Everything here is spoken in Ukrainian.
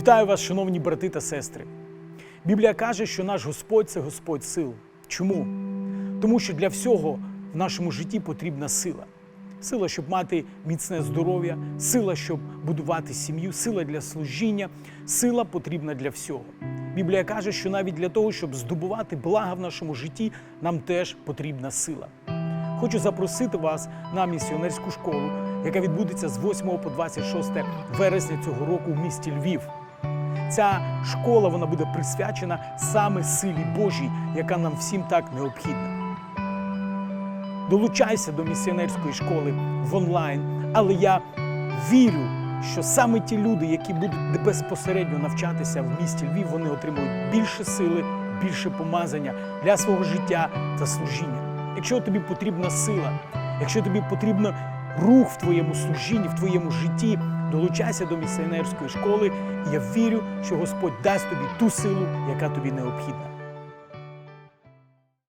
Вітаю вас, шановні брати та сестри. Біблія каже, що наш Господь це Господь сил. Чому? Тому що для всього в нашому житті потрібна сила. Сила, щоб мати міцне здоров'я, сила, щоб будувати сім'ю, сила для служіння, сила потрібна для всього. Біблія каже, що навіть для того, щоб здобувати блага в нашому житті, нам теж потрібна сила. Хочу запросити вас на місіонерську школу, яка відбудеться з 8 по 26 вересня цього року в місті Львів. Ця школа вона буде присвячена саме силі Божій, яка нам всім так необхідна. Долучайся до місіонерської школи в онлайн, але я вірю, що саме ті люди, які будуть безпосередньо навчатися в місті Львів, вони отримують більше сили, більше помазання для свого життя та служіння. Якщо тобі потрібна сила, якщо тобі потрібен рух в твоєму служінні, в твоєму житті, долучайся до місіонерської школи, і я вірю, що Господь дасть тобі ту силу, яка тобі необхідна.